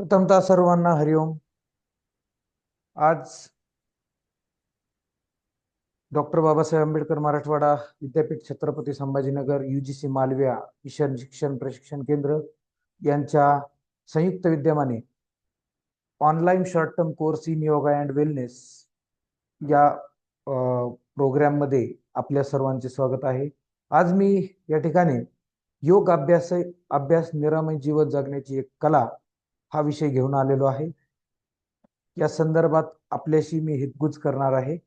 प्रथमतः सर्वांना हरिओम आज डॉक्टर बाबासाहेब आंबेडकर मराठवाडा विद्यापीठ छत्रपती संभाजीनगर युजीसी मालव्या मिशन शिक्षण प्रशिक्षण केंद्र यांच्या संयुक्त विद्यमाने online short term course in yoga and wellness या प्रोग्राममध्ये आपल्या सर्वांचे स्वागत आहे. आज मी या ठिकाणी योग अभ्यास अभ्यास निरामय जीवन जगण्याची एक कला हा विषय घेऊन आलेलो आहे. या संदर्भात आपल्याशी मी हितगुज करणार आहे.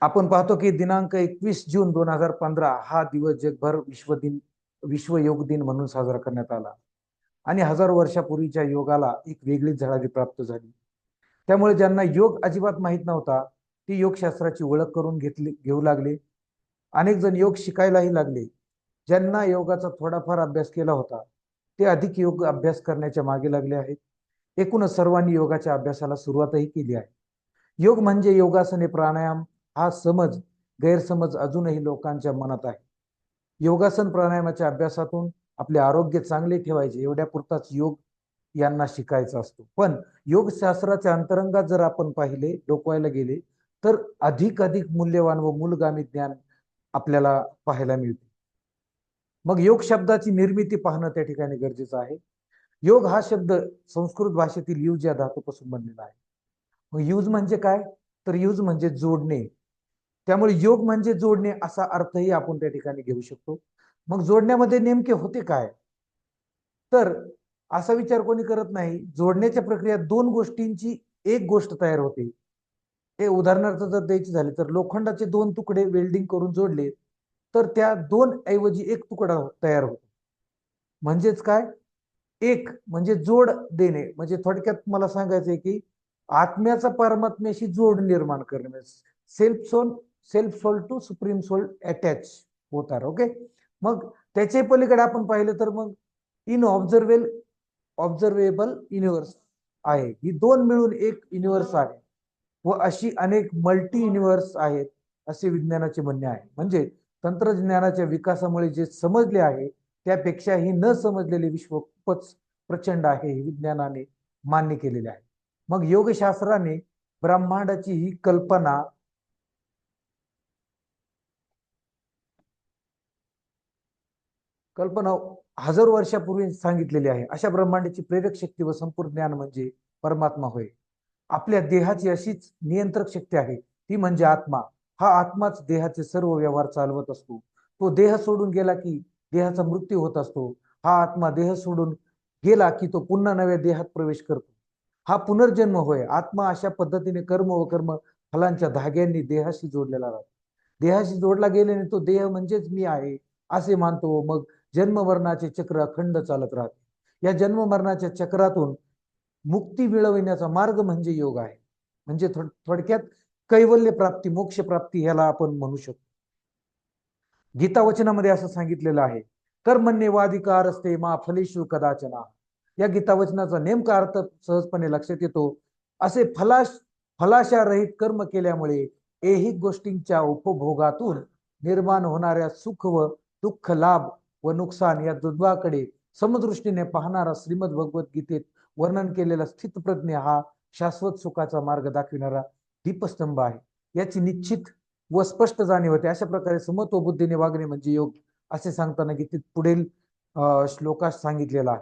आपण पाहतो की दिनांक एकवीस जून दोन हजार पंधरा हा दिवस जगभर विश्व दिन विश्व योग दिन म्हणून साजरा करण्यात आला. आणि हजारो वर्षापूर्वीच्या योगाला एक वेगळीच झळाळी प्राप्त झाली. त्यामुळे ज्यांना योग अजिबात माहीत नव्हता ती योगशास्त्राची ओळख करून घेतली घेऊ लागले. अनेक जण योग शिकायलाही लागले. ज्यांना योगाचा थोडाफार अभ्यास केला होता ते अधिक योग अभ्यास करण्याच्या मागे लागले आहेत. एकूणच सर्वांनी योगाच्या अभ्यासाला सुरुवातही केली आहे. योग म्हणजे योगासने प्राणायाम हा समज गैरसमज अजूनही लोकांच्या मनात आहे. योगासन प्राणायामाच्या अभ्यासातून आपले आरोग्य चांगले ठेवायचे एवढ्यापुरताच योग यांना शिकायचा असतो. पण योगशास्त्राच्या अंतरंगात जर आपण पाहिले डोकवायला गेले तर अधिक अधिक मूल्यवान व मूलगामी ज्ञान आपल्याला पाहायला मिळते. मग योग शब्दाची निर्मिती पाहणं त्या ठिकाणी गरजेचं आहे. योग हा शब्द संस्कृत भाषेतील युज या धातूपासून बनलेला आहे. मग यूज म्हणजे काय? तर यूज म्हणजे जोडणे. त्यामुळे योग म्हणजे जोडणे असा अर्थही आपण त्या ठिकाणी घेऊ शकतो. मग जोडण्यामध्ये नेमके होते काय? तर असा विचार कोणी करत नाही. जोडण्याच्या प्रक्रियात दोन गोष्टींची एक गोष्ट तयार होते. हे उदाहरणार्थ जर द्यायची झाली तर लोखंडाचे दोन तुकडे वेल्डिंग करून जोडले. तर त्या दोन ऐवजी एक तुकडा तयार होतो. म्हणजेच काय? एक म्हणजे जोड देणे. म्हणजे थोडक्यात मला सांगायचं आहे की आत्म्याचा परमात्म्याशी जोड निर्माण करणे. Self soul self soul to supreme soul attach होतात. ओके मग त्याच्या पलीकडे आपण पाहिलं तर मग इन ऑब्झर्वेल ऑब्झर्वेबल युनिव्हर्स आहे. ही दोन मिळून एक युनिव्हर्स आहे. व अशी अनेक मल्टी युनिव्हर्स आहेत असे विज्ञानाचे म्हणणे आहे. म्हणजे तंत्रज्ञानाच्या विकासामुळे जे समजले आहे त्यापेक्षाही न समजलेले विश्व खूपच प्रचंड आहे हे विज्ञानाने मान्य केलेले आहे. मग योगशास्त्राने ब्रह्मांडाची ही कल्पना कल्पना हजारो वर्षापूर्वी सांगितलेली आहे. अशा ब्रह्मांडाची प्रेरक शक्ती व संपूर्ण ज्ञान म्हणजे परमात्मा होय. आपल्या देहाची अशीच नियंत्रक शक्ती आहे. ती म्हणजे आत्मा. हा आत्माच देहाचे सर्व व्यवहार चालवत असतो. तो देह सोडून गेला की देहाचा मृत्यू होत असतो. हा आत्मा देह सोडून गेला की तो पुन्हा नव्या देहात प्रवेश करतो. हा पुनर्जन्म होय. आत्मा अशा पद्धतीने कर्म व कर्म फलांच्या धाग्यांनी देहाशी जोडलेला राहतो. देहाशी जोडला गेल्याने तो देह म्हणजेच मी आहे असे मानतो मग जन्म मरणाचे चक्र अखंड चालत राहते. या जन्म मरणाच्या चक्रातून मुक्ती मिळविण्याचा मार्ग म्हणजे योग आहे. म्हणजे थोडक्यात कैवल्य प्राप्ती मोक्ष प्राप्ती ह्याला आपण म्हणू शकतो. गीता वचनामध्ये असं सांगितलेलं आहे कर्मण्यवाधिकार असते मा फलेशु कदाचना. या गीता वचनाचा नेमका अर्थ सहजपणे लक्षात येतो. असे फलाश फलाशा रहित कर्म केल्यामुळे ऐहिक गोष्टींच्या उपभोगातून निर्माण होणाऱ्या सुख व दुःख लाभ व नुकसान या दुर्वाकडे समदृष्टीने पाहणारा श्रीमद गीतेत वर्णन केलेला स्थितप्रज्ञ हा शाश्वत सुखाचा मार्ग दाखविणारा दीपस्तंभ आहे. याची निश्चित व स्पष्ट जाणीव होते. अशा प्रकारे समत्व बुद्धीने वागणे म्हणजे योग असे सांगताना गीतेत पुढील श्लोकात सांगितलेला आहे.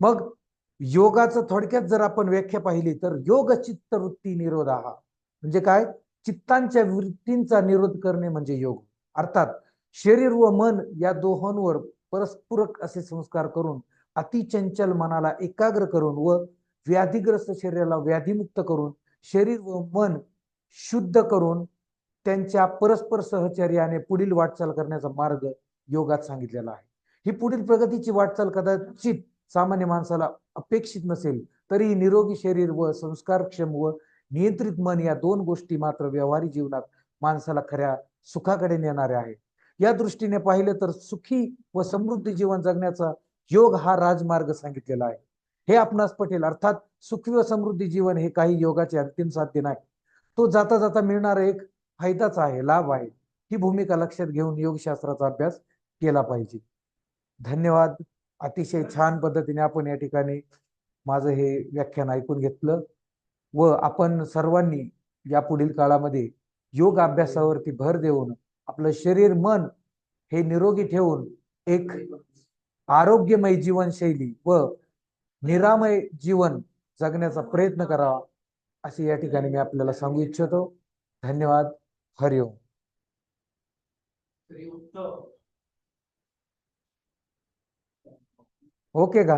मग योगाचं थोडक्यात जर आपण व्याख्या पाहिली तर योग चित्त वृत्ती निरोध हा. म्हणजे काय? चित्तांच्या वृत्तींचा निरोध करणे म्हणजे योग. अर्थात शरीर व मन या दोहोंवर परस्पूरक असे संस्कार करून अतिचंचल मनाला एकाग्र करून व व्याधीग्रस्त शरीराला व्याधीमुक्त करून शरीर व मन शुद्ध करून त्यांच्या परस्पर सहचर्याने पुढील वाटचाल करण्याचा मार्ग योगात सांगितलेला आहे. ही पुढील प्रगतीची वाटचाल कदाचित सामान्य माणसाला अपेक्षित नसेल तरी निरोगी शरीर व संस्कारक्षम व नियंत्रित मन या दोन गोष्टी मात्र व्यवहारी जीवनात माणसाला खऱ्या सुखाकडे नेणाऱ्या आहेत. या दृष्टीने पाहिलं तर सुखी व समृद्धी जीवन जगण्याचा योग हा राजमार्ग सांगितलेला आहे. हे आपणास पटेल. अर्थात सुखी व समृद्धी जीवन हे काही योगाचे अंतिम साध्य नाही. तो जाता जाता मिळणारा एक फायदाच आहे लाभ आहे. ही भूमिका लक्षात घेऊन योगशास्त्राचा अभ्यास केला पाहिजे. धन्यवाद. अतिशय छान पद्धतीने आपण या ठिकाणी माझं हे व्याख्यान ऐकून घेतलं व आपण सर्वांनी या पुढील काळामध्ये योग अभ्यासावरती भर देऊन आपलं शरीर मन हे निरोगी ठेवून एक आरोग्यमय जीवनशैली व निरामय जीवन जगण्याचा प्रयत्न करावा असे या ठिकाणी मी आपल्याला सांगू इच्छितो. धन्यवाद. हरिओम ओके का?